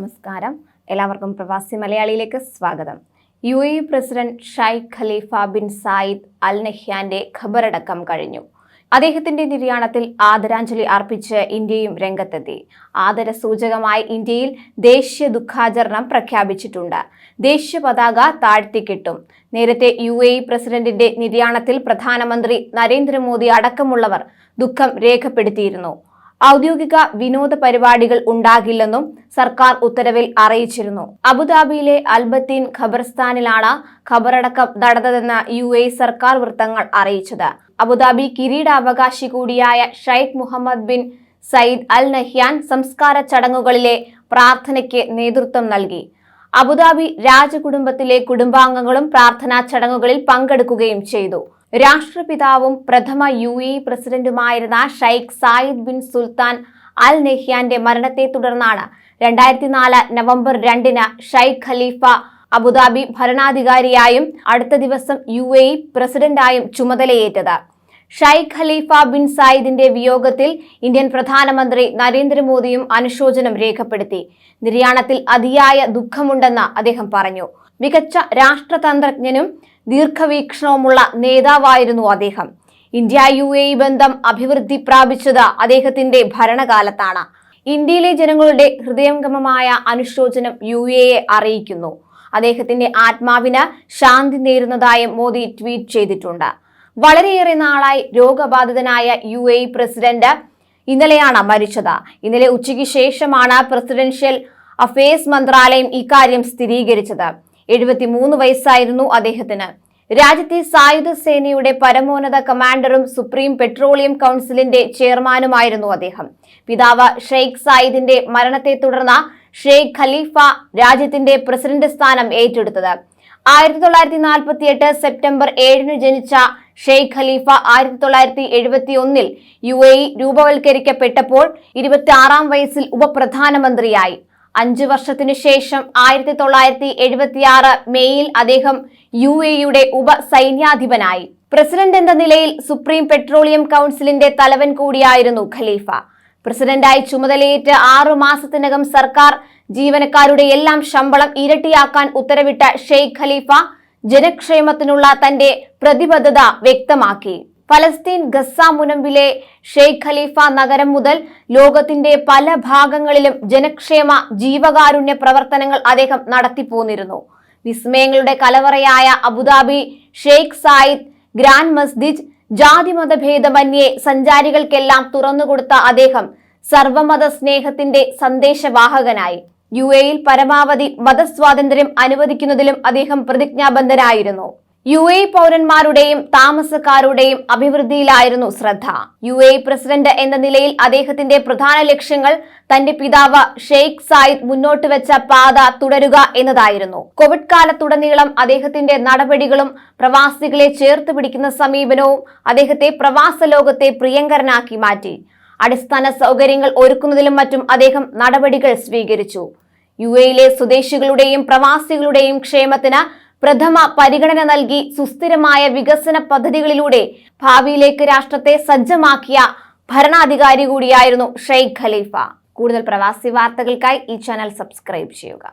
നമസ്കാരം. എല്ലാവർക്കും പ്രവാസി മലയാളിയിലേക്ക് സ്വാഗതം. U A president Sheikh Khalifa bin Zayed Al നഹ്യാന്റെ ഖബറടക്കം കഴിഞ്ഞു. അദ്ദേഹത്തിന്റെ നിര്യാണത്തിൽ ആദരാഞ്ജലി അർപ്പിച്ച് ഇന്ത്യയും രംഗത്തെത്തി. ആദരസൂചകമായി ഇന്ത്യയിൽ ദേശീയ ദുഃഖാചരണം പ്രഖ്യാപിച്ചിട്ടുണ്ട്. ദേശീയ പതാക താഴ്ത്തിക്കിട്ടും നേരത്തെ യു എ പ്രസിഡന്റിന്റെ നിര്യാണത്തിൽ പ്രധാനമന്ത്രി നരേന്ദ്രമോദി അടക്കമുള്ളവർ ദുഃഖം രേഖപ്പെടുത്തിയിരുന്നു. ഔദ്യോഗിക വിനോദ പരിപാടികൾ ഉണ്ടാകില്ലെന്നും സർക്കാർ ഉത്തരവിൽ അറിയിച്ചിരുന്നു. അബുദാബിയിലെ അൽബത്തീൻ ഖബർസ്ഥാനിലാണ് ഖബറടക്കം നടന്നതെന്ന് യു എ സർക്കാർ വൃത്തങ്ങൾ അറിയിച്ചത്. അബുദാബി കിരീടാവകാശി കൂടിയായ Sheikh Mohammed bin Zayed Al Nahyan സംസ്കാര ചടങ്ങുകളിലെ പ്രാർത്ഥനയ്ക്ക് നേതൃത്വം നൽകി. അബുദാബി രാജകുടുംബത്തിലെ കുടുംബാംഗങ്ങളും പ്രാർത്ഥനാ ചടങ്ങുകളിൽ പങ്കെടുക്കുകയും ചെയ്തു. രാഷ്ട്രപിതാവും പ്രഥമ U A പ്രസിഡന്റുമായിരുന്ന Sheikh Zayed bin Sultan Al നെഹ്യാന്റെ മരണത്തെ തുടർന്നാണ് രണ്ടായിരത്തി നാല് നവംബർ രണ്ടിന് ഷെയ്ഖ് ഖലീഫ അബുദാബി ഭരണാധികാരിയായും അടുത്ത ദിവസം യു എ പ്രസിഡന്റായും ചുമതലയേറ്റത്. ഷെയ്ഖ് ഖലീഫ ബിൻ സായിദിന്റെ വിയോഗത്തിൽ ഇന്ത്യൻ പ്രധാനമന്ത്രി നരേന്ദ്രമോദിയും അനുശോചനം രേഖപ്പെടുത്തി. നിര്യാണത്തിൽ അതിയായ ദുഃഖമുണ്ടെന്ന് അദ്ദേഹം പറഞ്ഞു. മികച്ച രാഷ്ട്രതന്ത്രജ്ഞനും ദീർഘവീക്ഷണവുമുള്ള നേതാവായിരുന്നു അദ്ദേഹം. ഇന്ത്യ യു എ ബന്ധം അഭിവൃദ്ധി പ്രാപിച്ചത് അദ്ദേഹത്തിന്റെ ഭരണകാലത്താണ്. ഇന്ത്യയിലെ ജനങ്ങളുടെ ഹൃദയംഗമമായ അനുശോചനം യു എയെ അറിയിക്കുന്നു. അദ്ദേഹത്തിന്റെ ആത്മാവിന് ശാന്തി നേരുന്നതായും മോദി ട്വീറ്റ് ചെയ്തിട്ടുണ്ട്. വളരെയേറെ നാളായി രോഗബാധിതനായ യു എ പ്രസിഡന്റ് ഇന്നലെയാണ് മരിച്ചത്. ഇന്നലെ ഉച്ചയ്ക്ക് ശേഷമാണ് പ്രസിഡൻഷ്യൽ അഫയേഴ്സ് മന്ത്രാലയം ഇക്കാര്യം സ്ഥിരീകരിച്ചത്. എഴുപത്തിമൂന്ന് വയസ്സായിരുന്നു അദ്ദേഹത്തിന്. രാജ്യത്തെ സായുധ സേനയുടെ പരമോന്നത കമാൻഡറും സുപ്രീം പെട്രോളിയം കൗൺസിലിന്റെ ചെയർമാനുമായിരുന്നു അദ്ദേഹം. പിതാവ് ഷെയ്ഖ് സായിദിന്റെ മരണത്തെ തുടർന്ന് ഷെയ്ഖ് ഖലീഫ രാജ്യത്തിന്റെ പ്രസിഡന്റ് സ്ഥാനം ഏറ്റെടുത്തത്. ആയിരത്തി തൊള്ളായിരത്തി നാൽപ്പത്തി എട്ട് സെപ്റ്റംബർ ഏഴിന് ജനിച്ച ഷെയ്ഖ് ഖലീഫ ആയിരത്തി തൊള്ളായിരത്തി എഴുപത്തി ഒന്നിൽ യു എ രൂപവൽക്കരിക്കപ്പെട്ടപ്പോൾ ഇരുപത്തി ആറാം വയസ്സിൽ ഉപപ്രധാനമന്ത്രിയായി. അഞ്ചു വർഷത്തിനു ശേഷം ആയിരത്തി തൊള്ളായിരത്തി എഴുപത്തിയാറ് മെയ്യിൽ അദ്ദേഹം യു എയുടെ ഉപസൈന്യാധിപനായി. പ്രസിഡന്റ് എന്ന നിലയിൽ സുപ്രീം പെട്രോളിയം കൗൺസിലിന്റെ തലവൻ കൂടിയായിരുന്നു ഖലീഫ. പ്രസിഡന്റായി ചുമതലയേറ്റ് ആറു മാസത്തിനകം സർക്കാർ ജീവനക്കാരുടെ എല്ലാം ശമ്പളം ഇരട്ടിയാക്കാൻ ഉത്തരവിട്ട ഷെയ്ഖ് ഖലീഫ ജനക്ഷേമത്തിനുള്ള തന്റെ പ്രതിബദ്ധത വ്യക്തമാക്കി. ഫലസ്തീൻ ഗസ മുനമ്പിലെ ഷെയ്ഖ് ഖലീഫ നഗരം മുതൽ ലോകത്തിന്റെ പല ഭാഗങ്ങളിലും ജനക്ഷേമ ജീവകാരുണ്യ പ്രവർത്തനങ്ങൾ അദ്ദേഹം നടത്തിപ്പോന്നിരുന്നു. വിസ്മയങ്ങളുടെ കലവറയായ Abu Dhabi Sheikh Zayed grand മസ്ജിദ് ജാതിമത ഭേദമന്യേ സഞ്ചാരികൾക്കെല്ലാം തുറന്നുകൊടുത്ത അദ്ദേഹം സർവമത സ്നേഹത്തിന്റെ സന്ദേശവാഹകനായി. യു എയിൽ പരമാവധി മതസ്വാതന്ത്ര്യം അനുവദിക്കുന്നതിലും അദ്ദേഹം പ്രതിജ്ഞാബദ്ധനായിരുന്നു. യു എ പൗരന്മാരുടെയും താമസക്കാരുടെയും അഭിവൃദ്ധിയിലായിരുന്നു ശ്രദ്ധ. യു എ പ്രസിഡന്റ് എന്ന നിലയിൽ അദ്ദേഹത്തിന്റെ പ്രധാന ലക്ഷ്യങ്ങൾ തന്റെ പിതാവ് ഷെയ്ഖ് സായിദ് മുന്നോട്ട് വെച്ച പാത തുടരുക എന്നതായിരുന്നു. കോവിഡ് കാലത്തുടനീളം അദ്ദേഹത്തിന്റെ നടപടികളും പ്രവാസികളെ ചേർത്ത് പിടിക്കുന്ന സമീപനവും അദ്ദേഹത്തെ പ്രവാസ ലോകത്തെ പ്രിയങ്കരനാക്കി മാറ്റി. അടിസ്ഥാന സൗകര്യങ്ങൾ ഒരുക്കുന്നതിലും മറ്റും അദ്ദേഹം നടപടികൾ സ്വീകരിച്ചു. യു എയിലെ സ്വദേശികളുടെയും പ്രവാസികളുടെയും ക്ഷേമത്തിന് പ്രഥമ പരിഗണന നൽകി സുസ്ഥിരമായ വികസന പദ്ധതികളിലൂടെ ഭാവിയിലേക്ക് രാഷ്ട്രത്തെ സജ്ജമാക്കിയ ഭരണാധികാരി കൂടിയായിരുന്നു ഷെയ്ഖ് ഖലീഫ. കൂടുതൽ പ്രവാസി വാർത്തകൾക്കായി ഈ ചാനൽ സബ്സ്ക്രൈബ് ചെയ്യുക.